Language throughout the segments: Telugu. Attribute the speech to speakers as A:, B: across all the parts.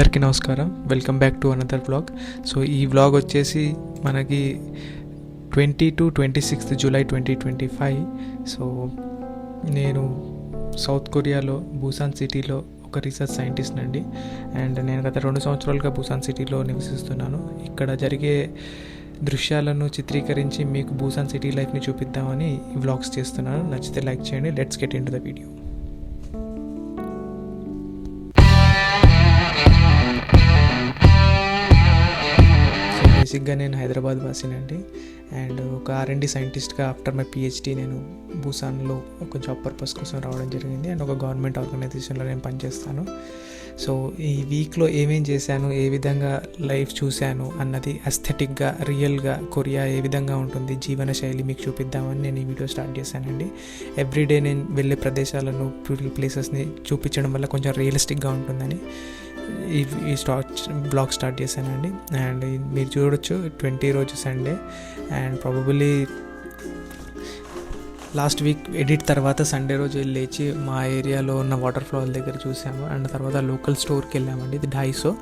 A: అందరికీ నమస్కారం. Welcome back to another vlog so ఈ వ్లాగ్ వచ్చేసి మనకి twenty two twenty sixth July twenty twenty five. So నేను సౌత్ కొరియాలో బూసాన్ సిటీలో ఒక రీసెర్చ్ సైంటిస్ట్ అండి. అండ్ నేను గత రెండు సంవత్సరాలుగా బూసాన్ సిటీలో నివసిస్తున్నాను. ఇక్కడ జరిగే దృశ్యాలను చిత్రీకరించి మీకు బూసాన్ సిటీ లైఫ్ని చూపిద్దామని వ్లాగ్స్ చేస్తున్నాను. నచ్చితే లైక్ చేయండి. Let's get into the video బేసిక్గా నేను హైదరాబాద్ వాసినండి. అండ్ ఒక ఆర్ఎండి సైంటిస్ట్గా ఆఫ్టర్ మై పిహెచ్డి నేను భూసాన్లో ఒక జాబ్ పర్పస్ కోసం రావడం జరిగింది. అండ్ ఒక గవర్నమెంట్ ఆర్గనైజేషన్లో నేను పనిచేస్తాను. సో ఈ వీక్లో ఏమేం చేశాను ఏ విధంగా లైఫ్ చూశాను అన్నది అస్థెటిక్గా రియల్గా కొరియా ఏ విధంగా ఉంటుంది జీవన శైలి మీకు చూపిద్దామని నేను ఈ వీడియో స్టార్ట్ చేశానండి. ఎవ్రీడే నేను వెళ్ళే ప్రదేశాలను ప్లేసెస్ని చూపించడం వల్ల కొంచెం రియలిస్టిక్గా ఉంటుందని. ఈ ఈ స్టార్ట్ బ్లాగ్ స్టార్ట్ చేశానండి. అండ్ మీరు చూడొచ్చు ట్వంటీ రోజు Sunday and probably last week edit తర్వాత సండే రోజు లేచి మా ఏరియాలో ఉన్న వాటర్ ఫాల్ దగ్గర చూసాము. అండ్ తర్వాత లోకల్ స్టోర్కి వెళ్ళామండి. ఇది డైసో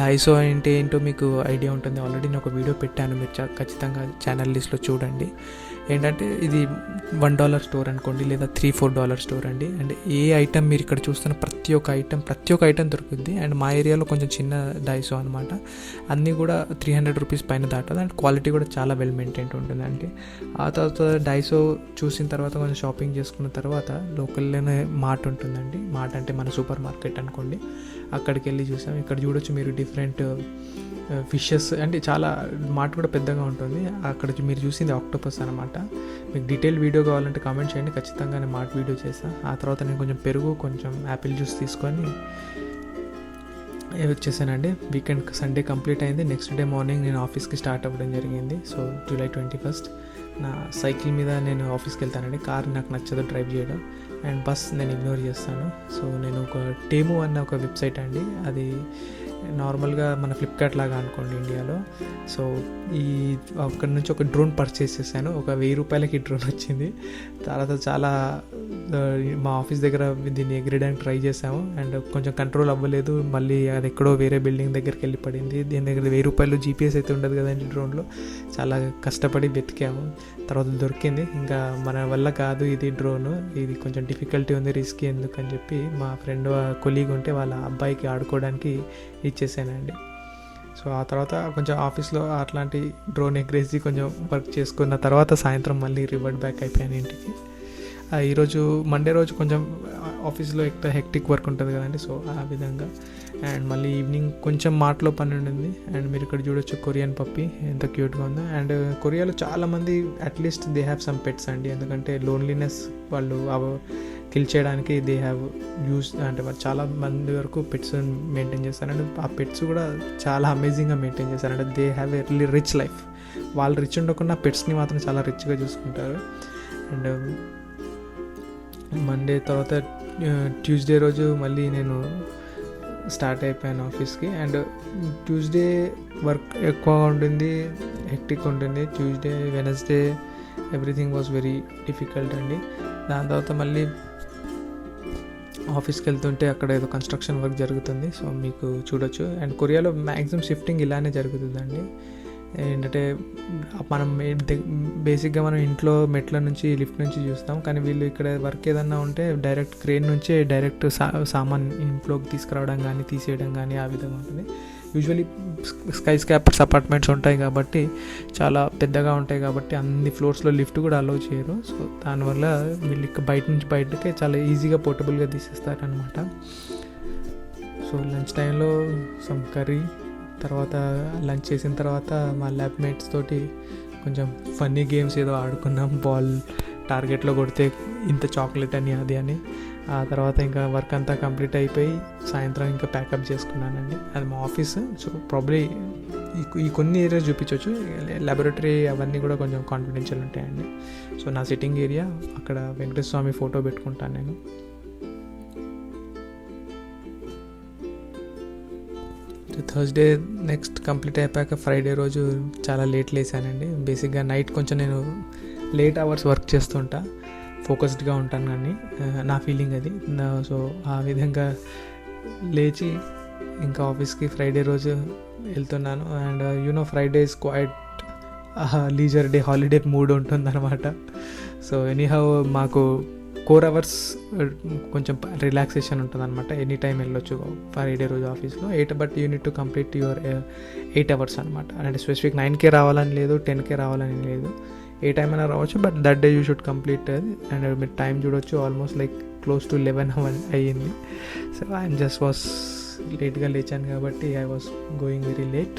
A: డైసో అంటే ఏంటో మీకు ఐడియా ఉంటుంది. ఆల్రెడీ నేను ఒక వీడియో పెట్టాను. మీరు ఖచ్చితంగా ఛానల్ లిస్ట్లో చూడండి. ఏంటంటే ఇది వన్ డాలర్ స్టోర్ అనుకోండి లేదా త్రీ ఫోర్ డాలర్ స్టోర్ అండి. అండ్ ఏ ఐటమ్ మీరు ఇక్కడ చూస్తున్న ప్రతి ఒక్క ఐటమ్ ప్రతి ఒక్క ఐటెం దొరుకుద్ది అండ్ మా ఏరియాలో కొంచెం చిన్న డైసో అనమాట అన్నీ కూడా త్రీ హండ్రెడ్ రూపీస్ పైన దాటదు. అండ్ క్వాలిటీ కూడా చాలా వెల్ మెయింటైన్ ఉంటుందండి. ఆ తర్వాత డైసో చూసిన తర్వాత కొంచెం షాపింగ్ చేసుకున్న తర్వాత లోకల్లోనే మార్ట్ ఉంటుందండి. మార్ట్ అంటే మన సూపర్ మార్కెట్ అనుకోండి. అక్కడికి వెళ్ళి చూసాం. ఇక్కడ చూడొచ్చు మీరు డిఫరెంట్ ఫిషెస్ అంటే చాలా మార్ట్ కూడా పెద్దగా ఉంటుంది. అక్కడ మీరు చూసింది ఆక్టోపస్ అనమాట మీకు డీటెయిల్ వీడియో కావాలంటే కామెంట్ చేయండి. ఖచ్చితంగా నేను మార్ట్ వీడియో చేస్తాను ఆ తర్వాత నేను కొంచెం పెరుగు కొంచెం యాపిల్ జ్యూస్ తీసుకొని వచ్చేసానండి వీకెండ్ సండే కంప్లీట్ అయింది. నెక్స్ట్ డే మార్నింగ్ నేను ఆఫీస్కి స్టార్ట్ అవ్వడం జరిగింది. సో జూలై ట్వంటీ ఫస్ట్ నా సైకిల్ మీద నేను ఆఫీస్కి వెళ్తానండి. కార్ నాకు నచ్చదు డ్రైవ్ చేయడం. అండ్ బస్ నేను ఇగ్నోర్ చేస్తాను. సో నేను ఒక టేము అన్న ఒక వెబ్సైట్ అండి. అది నార్మల్గా మన ఫ్లిప్కార్ట్ లాగా అనుకోండి ఇండియాలో సో ఈ అక్కడి నుంచి ఒక డ్రోన్ పర్చేస్ చేశాను. ఒక వెయ్యి రూపాయలకి డ్రోన్ వచ్చింది. తర్వాత చాలా మా ఆఫీస్ దగ్గర దీన్ని ఎగరేయడానికి ట్రై చేసాము అండ్ కొంచెం కంట్రోల్ అవ్వలేదు. మళ్ళీ అది ఎక్కడో వేరే బిల్డింగ్ దగ్గరికి వెళ్ళి పడింది. దీని దగ్గర వెయ్యి రూపాయలు జీపీఎస్ అయితే ఉండదు కదండి డ్రోన్లో. చాలా కష్టపడి వెతికాము. తర్వాత దొరికింది. ఇంకా మన వల్ల కాదు ఇది డ్రోన్. ఇది కొంచెం డిఫికల్టీ ఉంది రిస్క్ ఎందుకు అని చెప్పి మా ఫ్రెండ్ కొలీగ్ ఉంటే వాళ్ళ అబ్బాయికి ఆడుకోవడానికి ఇచ్చేసానండి. సో ఆ తర్వాత కొంచెం ఆఫీస్లో అట్లాంటి డ్రోన్ ఎగ్రేసి కొంచెం వర్క్ చేసుకున్న తర్వాత సాయంత్రం మళ్ళీ రివర్ట్ బ్యాక్ అయిపోయాను ఇంటికి. ఈరోజు మండే రోజు కొంచెం ఆఫీస్లో ఎక్కువ హెక్టిక్ వర్క్ ఉంటుంది కదండి సో ఆ విధంగా. అండ్ మళ్ళీ ఈవినింగ్ కొంచెం మాటలో పని ఉండింది. అండ్ మీరు ఇక్కడ చూడొచ్చు కొరియన్ పప్పి ఎంత క్యూట్గా ఉందో. అండ్ కొరియాలో చాలామంది at least they have some pets అండి. ఎందుకంటే లోన్లీనెస్ వాళ్ళు కిల్ చేయడానికి దే హ్యావ్ యూస్ అంటే వాళ్ళు చాలా మంది వరకు పెట్స్ మెయింటైన్ చేస్తారంటే ఆ పెట్స్ కూడా చాలా అమేజింగ్గా మెయింటైన్ చేస్తారంటే they have a rich life వాళ్ళు రిచ్ ఉండకుండా పెట్స్ని మాత్రం చాలా రిచ్గా చూసుకుంటారు. అండ్ మండే తర్వాత uh, ట్యూస్డే రోజు మళ్ళీ నేను స్టార్ట్ అయిపోయాను ఆఫీస్కి అండ్ ట్యూస్డే వర్క్ ఎక్కువగా ఉంటుంది హెక్టిక్ ఉంటుంది. Tuesday Wednesday everything was very difficult అండి. దాని తర్వాత మళ్ళీ ఆఫీస్కి వెళ్తుంటే అక్కడ ఏదో కన్స్ట్రక్షన్ వర్క్ జరుగుతుంది. సో మీకు చూడొచ్చు. అండ్ కొరియాలో మ్యాక్సిమం షిఫ్టింగ్ ఇలానే జరుగుతుందండి. ఏంటంటే మనం బేసిక్గా మనం ఇంట్లో మెట్ల నుంచి లిఫ్ట్ నుంచి చూస్తాం. కానీ వీళ్ళు ఇక్కడ వర్క్ ఏదన్నా ఉంటే డైరెక్ట్ క్రేన్ నుంచే డైరెక్ట్ సా సామాన్ ఇంట్లోకి తీసుకురావడం కానీ తీసేయడం కానీ ఆ విధంగా ఉంటుంది. యూజువలీ స్కై స్కాపర్స్ అపార్ట్మెంట్స్ ఉంటాయి కాబట్టి చాలా పెద్దగా ఉంటాయి కాబట్టి అన్ని ఫ్లోర్స్లో లిఫ్ట్ కూడా అలౌ చేయరు. సో దానివల్ల వీళ్ళు బయట నుంచి బయటకే చాలా ఈజీగా పోర్టబుల్గా తీసేస్తారనమాట so lunch time some curry తర్వాత లంచ్ చేసిన తర్వాత మా ల్యాబ్ మేట్స్ తోటి కొంచెం ఫన్నీ గేమ్స్ ఏదో ఆడుకున్నాం. బాల్ టార్గెట్లో కొడితే ఇంత చాక్లెట్ అని అది అని. ఆ తర్వాత ఇంకా వర్క్ అంతా కంప్లీట్ అయిపోయి సాయంత్రం ఇంకా ప్యాకప్ చేసుకున్నానండి. అది మా ఆఫీస్ సో ప్రాబ్లీ ఈ కొన్ని ఏరియాస్ చూపించవచ్చు లాబొరేటరీ అవన్నీ కూడా కొంచెం కాన్ఫిడెన్షియల్ ఉంటాయండి. సో నా సిట్టింగ్ ఏరియా అక్కడ వెంకటేశ్వర స్వామి ఫోటో పెట్టుకుంటాను నేను. థర్స్డే నెక్స్ట్ కంప్లీట్ అయిపోయాక ఫ్రైడే రోజు చాలా లేట్ లేసానండి బేసిక్గా నైట్ కొంచెం నేను లేట్ అవర్స్ వర్క్ చేస్తుంటా. ఫోకస్డ్గా ఉంటాను కానీ నా ఫీలింగ్ అది. సో ఆ విధంగా లేచి ఇంకా ఆఫీస్కి ఫ్రైడే రోజు వెళ్తున్నాను. And you know Friday is quite leisure day holiday mood ఉంటుందన్నమాట. సో ఎనీహౌ మాకు ఫోర్ అవర్స్ uh, కొంచెం రిలాక్సేషన్ ఉంటుంది అనమాట ఎనీ టైం వెళ్ళొచ్చు ఫ్రైడే రోజు ఆఫీస్లో. Eight but you need to complete your eight hours అనమాట అంటే స్పెసిఫిక్ నైన్కే రావాలని లేదు టెన్కే రావాలని లేదు. ఏ టైం అయినా రావచ్చు but that day you should complete అది అండ్ మీరు టైం చూడొచ్చు almost like close to eleven hour అయ్యింది. సో ఐఎమ్ జస్ట్ వాస్ లేట్గా లేచాను కాబట్టి I was going very late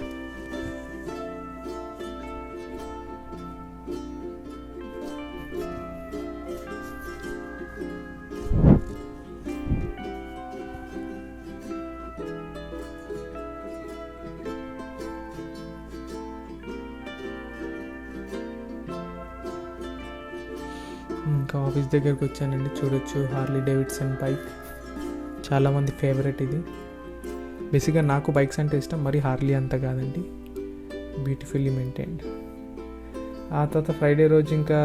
A: దగ్గరకు వచ్చానండి. చూడొచ్చు. హార్లీ డేవిడ్సన్ బైక్ చాలామంది ఫేవరెట్ ఇది. బేసిక్గా నాకు బైక్స్ అంటే ఇష్టం. మరి హార్లీ అంత కాదండి. బ్యూటిఫుల్లీ మెయింటైన్డ్ ఆ తర్వాత ఫ్రైడే రోజు ఇంకా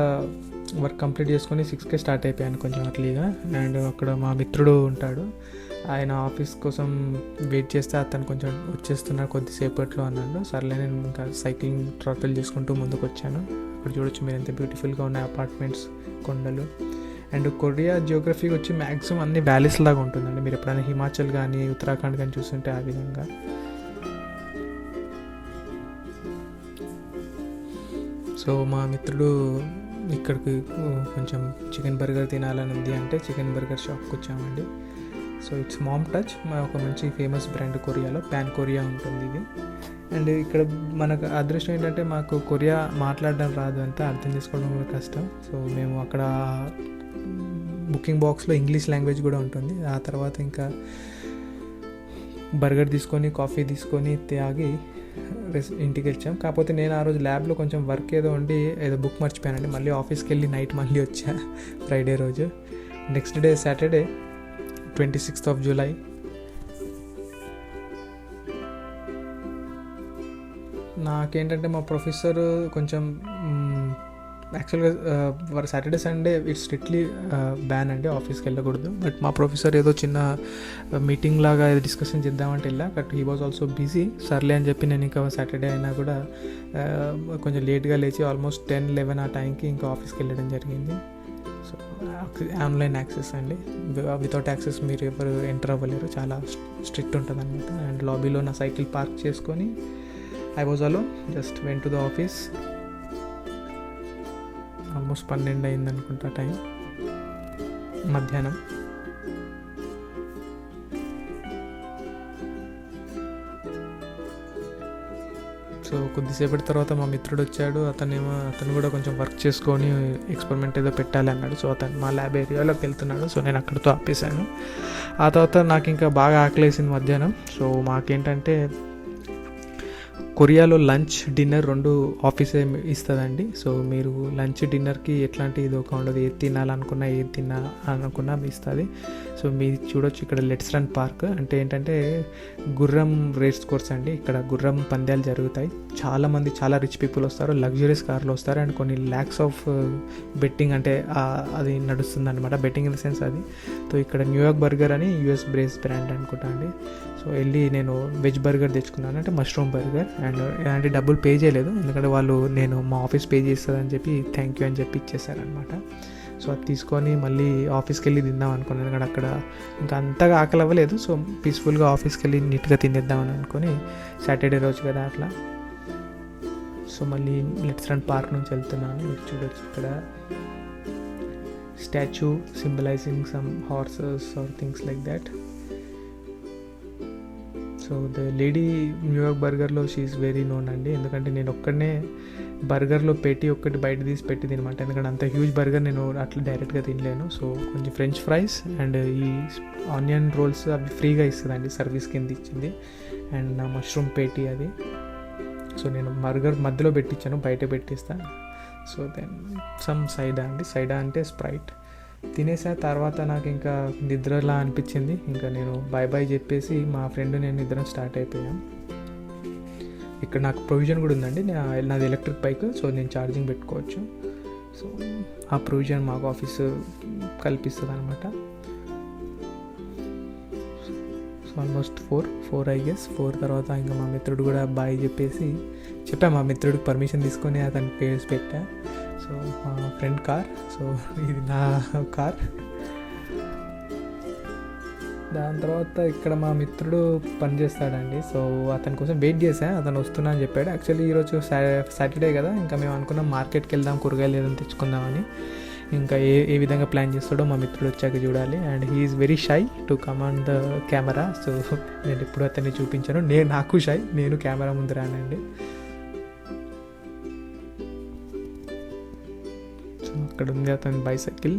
A: వర్క్ కంప్లీట్ చేసుకొని సిక్స్కే స్టార్ట్ అయిపోయాను కొంచెం అర్లీగా అండ్ అక్కడ మా మిత్రుడు ఉంటాడు. ఆయన ఆఫీస్ కోసం వెయిట్ చేస్తే అతను కొంచెం వచ్చేస్తున్నాడు కొద్దిసేపట్లో అన్నాడు. సర్లే నేను ఇంకా సైక్లింగ్ ట్రావెల్ చేసుకుంటూ ముందుకు వచ్చాను. అక్కడ చూడొచ్చు మీరు ఎంత బ్యూటిఫుల్గా ఉన్నాయి అపార్ట్మెంట్స్ కొండలు. అండ్ కొరియా జియోగ్రఫీకి వచ్చి మ్యాక్సిమం అన్ని వ్యాలీస్ లాగా ఉంటుందండి. మీరు ఎప్పుడైనా హిమాచల్ కానీ ఉత్తరాఖండ్ కానీ చూస్తుంటే ఆ విధంగా. సో మా మిత్రుడు ఇక్కడికి కొంచెం చికెన్ బర్గర్ తినాలని ఉంది అంటే చికెన్ బర్గర్ షాప్కి వచ్చామండి. సో ఇట్స్ మామ్ టచ్ మా ఒక మంచి ఫేమస్ బ్రాండ్ కొరియాలో ప్యాన్ కొరియా ఉంటుంది ఇది. అండ్ ఇక్కడ మనకు అదృష్టం ఏంటంటే మాకు కొరియా మాట్లాడడం రాదు అంతా అర్థం చేసుకోవడం కూడా కష్టం. సో మేము అక్కడ బుకింగ్ బాక్స్లో ఇంగ్లీష్ లాంగ్వేజ్ కూడా ఉంటుంది. ఆ తర్వాత ఇంకా బర్గర్ తీసుకొని కాఫీ తీసుకొని తాగి రెస్ ఇంటికి వచ్చాం. కాకపోతే నేను ఆ రోజు ల్యాబ్లో కొంచెం వర్క్ ఏదో ఉండి ఏదో బుక్ మర్చిపోయానండి. మళ్ళీ ఆఫీస్కి వెళ్ళి నైట్ మళ్ళీ వచ్చా ఫ్రైడే రోజు. Next day Saturday twenty sixth of July. నాకేంటంటే మా ప్రొఫెసర్ కొంచెం యాక్చువల్గా Saturday Sunday it's strictly ban అండి ఆఫీస్కి వెళ్ళకూడదు. బట్ మా ప్రొఫెసర్ ఏదో చిన్న uh, మీటింగ్ లాగా డిస్కషన్ చేద్దామంటే వెళ్ళా. But he was also busy సర్లే అని చెప్పి నేను ఇంకా సాటర్డే అయినా కూడా uh, కొంచెం లేట్గా లేచి ఆల్మోస్ట్ టెన్ లెవెన్ ఆ టైంకి ఇంకా ఆఫీస్కి వెళ్ళడం జరిగింది. సో ఆన్లైన్ యాక్సెస్ అండి. వితౌట్ యాక్సెస్ మీరు ఎవరు ఎంటర్ అవ్వలేరు. చాలా స్ట్రిక్ట్ ఉంటుంది అనమాట అండ్ లాబీలో నా సైకిల్ పార్క్ చేసుకొని I was also just went to the office almost పన్నెండు అయింది అనుకుంటా టైం. మధ్యాహ్నం. సో కొద్దిసేపటి తర్వాత మా మిత్రుడు వచ్చాడు అతనేమో అతను కూడా కొంచెం వర్క్ చేసుకొని ఎక్స్పెరిమెంట్ ఏదో పెట్టాలి అన్నాడు. సో అతను మా ల్యాబ్ ఏరియాలోకి వెళ్తున్నాడు. సో నేను అక్కడితో ఆపేశాను. ఆ తర్వాత నాకు ఇంకా బాగా ఆకలేసింది మధ్యాహ్నం. సో మాకేంటంటే కొరియాలో లంచ్ డిన్నర్ రెండు ఆఫీసే ఇస్తుందండి? సో మీరు లంచ్ డిన్నర్కి ఎట్లాంటి ఇది ఒక ఉండదు. ఏది తినాలనుకున్నా ఏది తిన్నా అనుకున్నా ఇస్తుంది. సో మీరు చూడొచ్చు ఇక్కడ లెట్స్ రన్ పార్క్. అంటే ఏంటంటే గుర్రం రేస్ కోర్స్ అండి. ఇక్కడ గుర్రం పందాలు జరుగుతాయి. చాలామంది చాలా రిచ్ పీపుల్ వస్తారు. లగ్జరీస్ కార్లు వస్తారు. అండ్ కొన్ని ల్యాక్స్ ఆఫ్ బెట్టింగ్ అంటే అది నడుస్తుంది అనమాట బెట్టింగ్ ఇన్ ద సెన్స్ అది. సో ఇక్కడ న్యూయార్క్ బర్గర్ అని యూఎస్ బ్రేస్ బ్రాండ్ అనుకుంటా అండి. సో వెళ్ళి నేను వెజ్ బర్గర్ తెచ్చుకున్నాను. అంటే మష్రూమ్ బర్గర్. అండ్ ఎలాంటి డబ్బులు పే చేయలేదు. ఎందుకంటే వాళ్ళు నేను మా ఆఫీస్ పే చేస్తుందని చెప్పి థ్యాంక్ యూ అని చెప్పి ఇచ్చేసారనమాట సో అది తీసుకొని మళ్ళీ ఆఫీస్కి వెళ్ళి తిందాం అనుకున్నాను. ఎందుకంటే అక్కడ ఇంకా అంతగా ఆకలి అవ్వలేదు. సో పీస్ఫుల్గా ఆఫీస్కి వెళ్ళి నీట్గా తినేద్దామని అనుకుని సాటర్డే రోజు కదా అట్లా. సో మళ్ళీ లెట్స్ రన్ పార్క్ నుంచి వెళ్తున్నాను. మీరు చూడొచ్చు ఇక్కడ. Statue symbolising some horses or things like that so the lady New York బర్గర్లో she's very known అండి. ఎందుకంటే నేను ఒక్కడనే బర్గర్లో పెట్టి ఒక్కటి బయట తీసి పెట్టి తినమాట ఎందుకంటే అంత హ్యూజ్ బర్గర్ నేను అట్లా డైరెక్ట్గా తినలేను. సో కొంచెం ఫ్రెంచ్ ఫ్రైస్ అండ్ ఈ ఆనియన్ రోల్స్ అవి ఫ్రీగా ఇస్తుందండి. సర్వీస్ కింద ఇచ్చింది. అండ్ నా మష్రూమ్ పేటీ అది. సో నేను బర్గర్ మధ్యలో పెట్టించాను బయట పెట్టిస్తాను సో దెన్ సమ్ సైడా అండి. సైడా అంటే స్ప్రైట్. తినేసా తర్వాత నాకు ఇంకా నిద్రలా అనిపించింది. ఇంకా నేను బాయ్ బాయ్ చెప్పేసి మా ఫ్రెండ్ నేను నిద్ర స్టార్ట్ అయిపోయాం. ఇక్కడ నాకు ప్రొవిజన్ కూడా ఉందండి. నాది ఎలక్ట్రిక్ బైక్ సో నేను ఛార్జింగ్ పెట్టుకోవచ్చు. సో ఆ ప్రొవిజన్ మాకు ఆఫీస్ కల్పిస్తుంది అనమాట so almost four four I guess. Four తర్వాత ఇంకా మా మిత్రుడు కూడా బాయ్ చెప్పేసి చెప్పా మా మిత్రుడికి పర్మిషన్ తీసుకొని అతని పేర్స్ పెట్టా. సో మా ఫ్రెండ్ కార్. సో ఇది నా కార్. దాని తర్వాత ఇక్కడ మా మిత్రుడు పనిచేస్తాడండి సో అతని కోసం వెయిట్ చేశా. అతను వస్తున్నా అని చెప్పాడు. యాక్చువల్లీ ఈరోజు సాటర్డే కదా. ఇంకా మేము అనుకున్నాం మార్కెట్కి వెళ్దాం కూరగాయలు ఏదైనా తెచ్చుకుందామని. ఇంకా ఏ ఏ విధంగా ప్లాన్ చేస్తాడో మా మిత్రుడు వచ్చాక చూడాలి. And he's very shy to command the camera so నేను ఎప్పుడు అతన్ని చూపించాను. నేను నాకు షై నేను కెమెరా ముందు రానండి. అక్కడ ఉంది అతని bicycle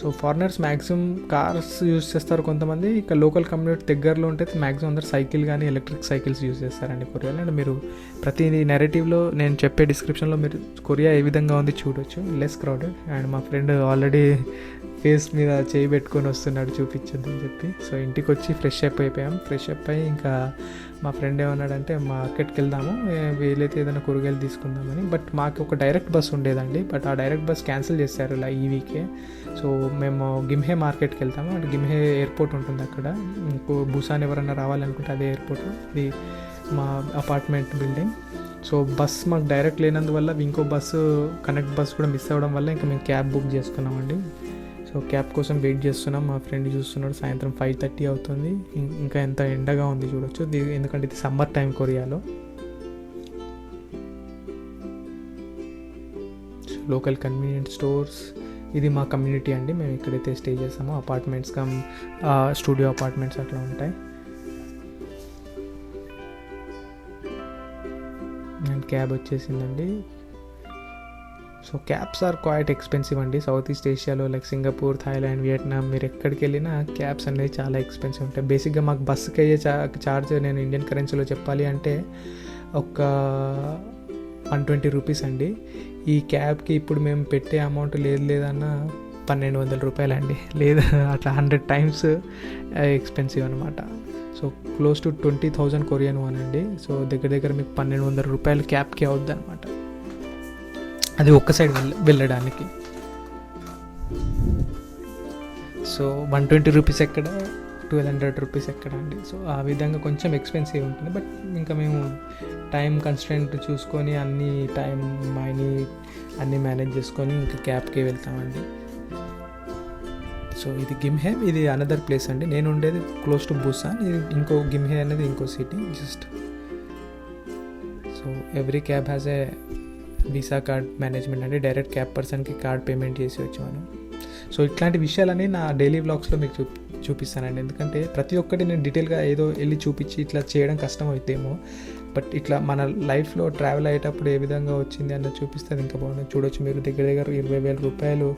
A: so foreigners maximum cars use చేస్తారు కొంతమంది. ఇక లోకల్ కమ్యూనిటీ దగ్గరలో ఉంటే మ్యాక్సిమం అందరు సైకిల్ కానీ ఎలక్ట్రిక్ సైకిల్స్ యూస్ చేస్తారండి కొరియాలో అండ్ మీరు ప్రతి నెరేటివ్లో నేను చెప్పే డిస్క్రిప్షన్లో మీరు కొరియా ఏ విధంగా ఉంది చూడొచ్చు. లెస్ క్రౌడెడ్ అండ్ మా ఫ్రెండ్ ఆల్రెడీ ఫేస్ మీద చేయి పెట్టుకొని వస్తున్నాడు చూపించద్దు అని చెప్పి. సో ఇంటికి వచ్చి ఫ్రెష్ అప్ అయిపోయాం. ఫ్రెష్ అప్ అయ్యి ఇంకా మా ఫ్రెండ్ ఏమన్నాడంటే మార్కెట్కి వెళ్దాము వీలైతే ఏదైనా కూరగాయలు తీసుకుందామని. బట్ మాకు ఒక డైరెక్ట్ బస్ ఉండేదండి. బట్ ఆ డైరెక్ట్ బస్ క్యాన్సిల్ చేశారు ఇలా ఈ వీకే. సో మేము గిమ్హే మార్కెట్కి వెళ్తాము. అంటే గిమ్హే ఎయిర్పోర్ట్ ఉంటుంది అక్కడ. ఇంకో బుసాన్ ఎవరైనా రావాలనుకుంటే అదే ఎయిర్పోర్ట్. ఇది మా అపార్ట్మెంట్ బిల్డింగ్. సో బస్ మాకు డైరెక్ట్ లేనందువల్ల ఇంకో బస్సు కనెక్ట్ బస్ కూడా మిస్ అవ్వడం వల్ల ఇంకా మేము క్యాబ్ బుక్ చేసుకున్నామండి. సో క్యాబ్ కోసం వెయిట్ చేస్తున్నాం. మా ఫ్రెండ్ చూస్తున్నాడు. సాయంత్రం ఫైవ్ థర్టీ అవుతుంది. ఇంకా ఎంత ఎండగా ఉంది చూడొచ్చు. ఎందుకంటే ఇది సమ్మర్ టైం కొరియాలో. లోకల్ కన్వీనియంట్ స్టోర్స్ ఇది మా కమ్యూనిటీ అండి. మేము ఇక్కడైతే స్టే చేస్తామో అపార్ట్మెంట్స్ కమ్ స్టూడియో అపార్ట్మెంట్స్ అట్లా ఉంటాయి. అండ్ క్యాబ్ వచ్చేసిందండి. So cabs are quite expensive అండి. సౌత్ ఈస్ట్ ఏషియాలో లైక్ సింగపూర్ థాయిలాండ్ వియట్నాం మీరు ఎక్కడికి వెళ్ళినా క్యాబ్స్ అనేది చాలా ఎక్స్పెన్సివ్ ఉంటాయి. బేసిక్గా మాకు బస్సుకి అయ్యే చా చార్జ్ నేను ఇండియన్ కరెన్సీలో చెప్పాలి అంటే ఒక వన్ ట్వంటీ రూపీస్ అండి. ఈ క్యాబ్కి ఇప్పుడు మేము పెట్టే అమౌంట్ లేదు లేదన్నా పన్నెండు వందల రూపాయలు అండి లేదా అట్లా హండ్రెడ్ టైమ్స్ ఎక్స్పెన్సివ్ అనమాట so close to twenty thousand Korean won అండి. సో దగ్గర దగ్గర మీకు పన్నెండు వందల రూపాయలు క్యాబ్కి అవుద్ది అనమాట అది ఒక్క సైడ్ వెళ్ళ వెళ్ళడానికి. సో వన్ ట్వంటీ రూపీస్ ఎక్కడ? ట్వెల్వ్ హండ్రెడ్ రూపీస్ ఎక్కడ అండి? సో ఆ విధంగా కొంచెం ఎక్స్పెన్సివ్ ఉంటుంది. బట్ ఇంకా మేము టైం కన్స్టెంట్ చూసుకొని అన్ని టైం మనీ అన్నీ మేనేజ్ చేసుకొని ఇంకా క్యాబ్కి వెళ్తామండి. సో ఇది గిమ్హే ఇది అనదర్ ప్లేస్ అండి. నేను ఉండేది క్లోజ్ టు బుసాన్ ఇది ఇంకో గిమ్హే అనేది ఇంకో city just so every cab has a Visa card management అంటే డైరెక్ట్ క్యాబ్ పర్సన్కి కార్డ్ పేమెంట్ చేసి వచ్చాను సో ఇట్లాంటి విషయాలని నా డైలీ బ్లాగ్స్లో మీకు చూ చూపిస్తానండి. ఎందుకంటే ప్రతి ఒక్కటి నేను డీటెయిల్గా ఏదో వెళ్ళి చూపించి ఇట్లా చేయడం కష్టం అవుతేమో బట్ ఇట్లా మన లైఫ్లో ట్రావెల్ అయ్యేటప్పుడు ఏ విధంగా వచ్చింది అన్నది చూపిస్తే అది ఇంకా బాగుంది చూడొచ్చు మీరు దగ్గర దగ్గర ఇరవై వేల రూపాయలు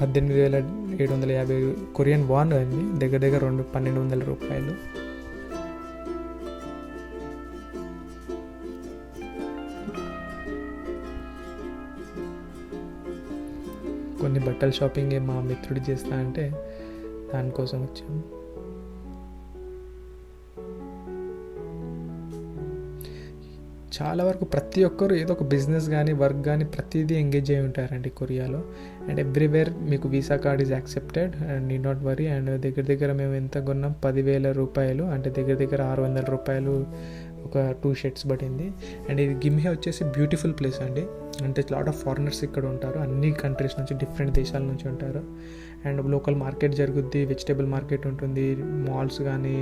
A: పద్దెనిమిది వేల ఏడు వందల యాభై కొరియన్ వాన్ అండి. దగ్గర దగ్గర రెండు పన్నెండు వందల రూపాయలు. బట్టల షాపింగ్ మా మిత్రుడు చేస్తా అంటే దానికోసం వచ్చాము. చాలా వరకు ప్రతి ఒక్కరు ఏదో ఒక బిజినెస్ కానీ వర్క్ కానీ ప్రతిదీ ఎంగేజ్ అయి ఉంటారండి కొరియాలో. అండ్ ఎవ్రీవేర్ మీకు Visa card is accepted and need not worry and దగ్గర దగ్గర మేము ఎంత కొన్నాం? పదివేల రూపాయలు. అంటే దగ్గర దగ్గర ఆరు వందల రూపాయలు ఒక టూ షర్ట్స్ పడింది. అండ్ ఇది గిమ్హే వచ్చేసి బ్యూటిఫుల్ ప్లేస్ అండి. అంటే లాట్ ఆఫ్ ఫారినర్స్ ఇక్కడ ఉంటారు. అన్ని కంట్రీస్ నుంచి డిఫరెంట్ దేశాల నుంచి ఉంటారు. అండ్ లోకల్ మార్కెట్ జరుగుద్ది వెజిటేబుల్ మార్కెట్ ఉంటుంది. మాల్స్ కానీ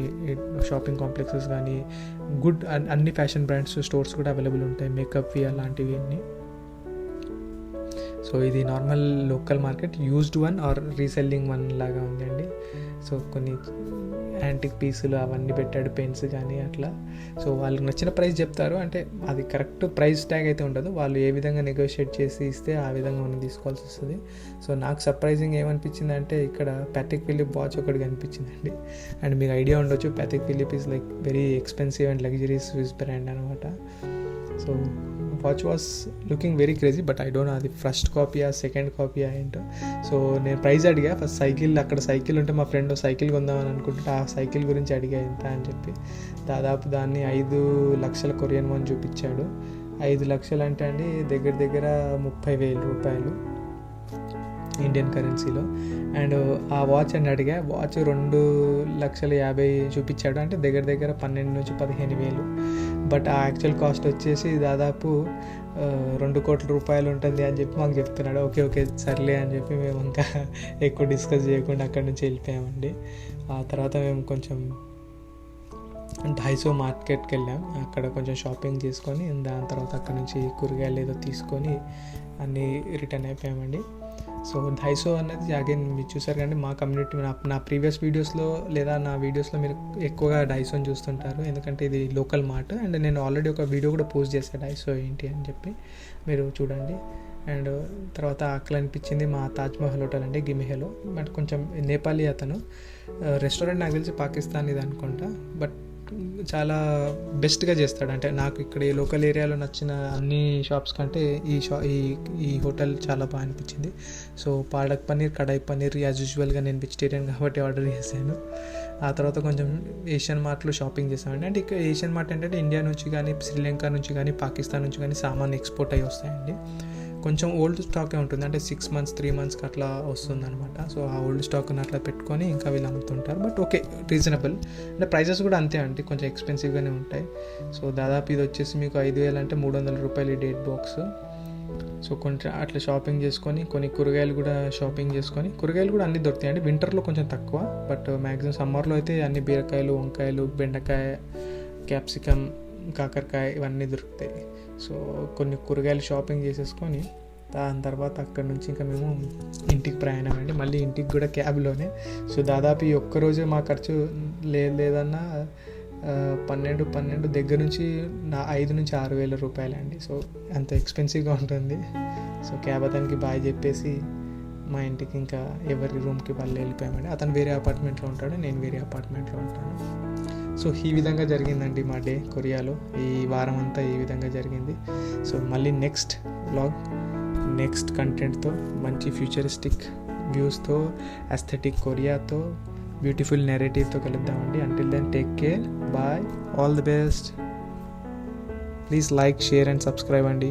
A: షాపింగ్ కాంప్లెక్సెస్ కానీ గుడ్ అన్ని ఫ్యాషన్ బ్రాండ్స్ స్టోర్స్ కూడా అవైలబుల్ ఉంటాయి. మేకప్వి అలాంటివి అన్నీ. సో ఇది normal local market used one or reselling one లాగా ఉందండి. సో కొన్ని యాంటిక్ పీసులు అవన్నీ పెట్టాడు పెన్స్ కానీ అట్లా. సో వాళ్ళకి నచ్చిన ప్రైస్ చెప్తారు. అంటే అది కరెక్ట్ ప్రైస్ ట్యాగ్ అయితే ఉండదు. వాళ్ళు ఏ విధంగా నెగోషియేట్ చేసి ఇస్తే ఆ విధంగా మనం తీసుకోవాల్సి వస్తుంది. సో నాకు సర్ప్రైజింగ్ ఏమనిపించింది అంటే ఇక్కడ ప్యాటిక్ ఫిలిప్ వాచ్ ఒకటి కనిపించిందండి. అండ్ మీకు ఐడియా ఉండొచ్చు Patek Philippe is like very expensive and luxuries Swiss brand అనమాట so watch was looking very crazy but I don't అది ఫస్ట్ కాపీ ఆ సెకండ్ కాపీ ఏంటో. సో నేను ప్రైజ్ అడిగా. ఫస్ట్ సైకిల్ అక్కడ సైకిల్ ఉంటే మా ఫ్రెండ్ సైకిల్ కొందామని అనుకుంటే ఆ సైకిల్ గురించి అడిగా ఎంత అని చెప్పి. దాదాపు దాన్ని ఐదు లక్షల కొరియన్ వన్ చూపించాడు. ఐదు లక్షలు అంటే అండి దగ్గర దగ్గర ముప్పై వేల రూపాయలు. ఇండియన్ కరెన్సీలో అండ్ ఆ వాచ్ అని అడిగా వాచ్ రెండు లక్షల యాభై చూపించాడు. అంటే దగ్గర దగ్గర పన్నెండు నుంచి పదిహేను వేలు. బట్ ఆ యాక్చువల్ కాస్ట్ వచ్చేసి దాదాపు రెండు కోట్ల రూపాయలు ఉంటుంది అని చెప్పి మాకు చెప్తున్నాడు. ఓకే ఓకే సర్లే అని చెప్పి మేము ఇంకా ఎక్కువ డిస్కస్ చేయకుండా అక్కడి నుంచి వెళ్ళిపోయామండి. ఆ తర్వాత మేము కొంచెం డైసో మార్కెట్కి వెళ్ళాం. అక్కడ కొంచెం షాపింగ్ చేసుకొని దాని తర్వాత అక్కడ నుంచి కూరగాయలు ఏదో తీసుకొని అన్నీ రిటర్న్ అయిపోయామండి. సో ఢైసో అనేది అగైన్ మీరు చూసారు కానీ మా కమ్యూనిటీ నా నా ప్రీవియస్ వీడియోస్లో లేదా నా వీడియోస్లో మీరు ఎక్కువగా డైసోని చూస్తుంటారు. ఎందుకంటే ఇది లోకల్ మార్ట్ అండ్ నేను ఆల్రెడీ ఒక వీడియో కూడా పోస్ట్ చేశాను డైసో ఏంటి అని చెప్పి. మీరు చూడండి. అండ్ తర్వాత ఆకలి అనిపించింది మా తాజ్మహల్ హోటల్ అండి గిమిహలో బట్ కొంచెం నేపాలీ అతను. రెస్టారెంట్ నాకు తెలిసి పాకిస్తాన్ ఇది అనుకుంటా. బట్ చాలా బెస్ట్గా చేస్తాడు. అంటే నాకు ఇక్కడ ఈ లోకల్ ఏరియాలో నచ్చిన అన్ని షాప్స్ కంటే ఈ షా ఈ ఈ హోటల్ చాలా బాగా అనిపించింది. సో పాడక్ పన్నీర్ కడాయి పన్నీర్ యాజ్ యూజువల్గా నేను వెజిటేరియన్ కాబట్టి ఆర్డర్ చేశాను. ఆ తర్వాత కొంచెం ఏషియన్ మార్ట్లో షాపింగ్ చేసామండి అంటే ఇక్కడ ఏషియన్ మార్ట్ ఏంటంటే ఇండియా నుంచి కానీ శ్రీలంక నుంచి కానీ పాకిస్తాన్ నుంచి కానీ సామాన్ ఎక్స్పోర్ట్ అయ్యి వస్తాయండి. కొంచెం ఓల్డ్ స్టాకే ఉంటుంది. అంటే సిక్స్ మంత్స్ త్రీ మంత్స్కి అట్లా వస్తుంది అనమాట సో ఆ ఓల్డ్ స్టాక్ని అట్లా పెట్టుకొని ఇంకా వీళ్ళు అమ్ముతుంటారు. బట్ ఓకే రీజనబుల్ అంటే ప్రైజెస్ కూడా అంతే అండి. కొంచెం ఎక్స్పెన్సివ్గానే ఉంటాయి. సో దాదాపు ఇది వచ్చేసి మీకు ఐదు వేలు అంటే మూడు వందల రూపాయలు ఈ డేట్ బాక్స్ సో కొంచెం అట్లా షాపింగ్ చేసుకొని కొన్ని కూరగాయలు కూడా షాపింగ్ చేసుకొని కూరగాయలు కూడా అన్ని దొరుకుతాయి అండి. వింటర్లో కొంచెం తక్కువ బట్ మ్యాక్సిమం సమ్మర్లో అయితే అన్ని బీరకాయలు వంకాయలు బెండకాయ క్యాప్సికమ్ కాకరకాయ ఇవన్నీ దొరుకుతాయి. సో కొన్ని కూరగాయలు షాపింగ్ చేసేసుకొని దాని తర్వాత అక్కడ నుంచి ఇంకా మేము ఇంటికి ప్రయాణం అండి. మళ్ళీ ఇంటికి కూడా క్యాబ్లోనే. సో దాదాపు ఈ ఒక్కరోజే మా ఖర్చు లేదు లేదన్నా పన్నెండు పన్నెండు దగ్గర నుంచి నా ఐదు నుంచి ఆరు వేల రూపాయలు అండి సో అంత ఎక్స్పెన్సివ్గా ఉంటుంది. సో క్యాబ్ అతనికి బాయ్ చెప్పేసి మా ఇంటికి ఇంకా ఎవరి రూమ్కి వాళ్ళు వెళ్ళిపోయామండి. అతను వేరే అపార్ట్మెంట్లో ఉంటాడు నేను వేరే అపార్ట్మెంట్లో ఉంటాను. సో ఈ విధంగా జరిగిందండి మా డే కొరియాలో. ఈ వారం అంతా ఈ విధంగా జరిగింది. సో మళ్ళీ నెక్స్ట్ బ్లాగ్ నెక్స్ట్ కంటెంట్తో మంచి ఫ్యూచరిస్టిక్ వ్యూస్తో అస్థెటిక్ కొరియాతో బ్యూటిఫుల్ నెరేటివ్తో కలుద్దామండి. Until then take care bye all the best please like share and subscribe అండి.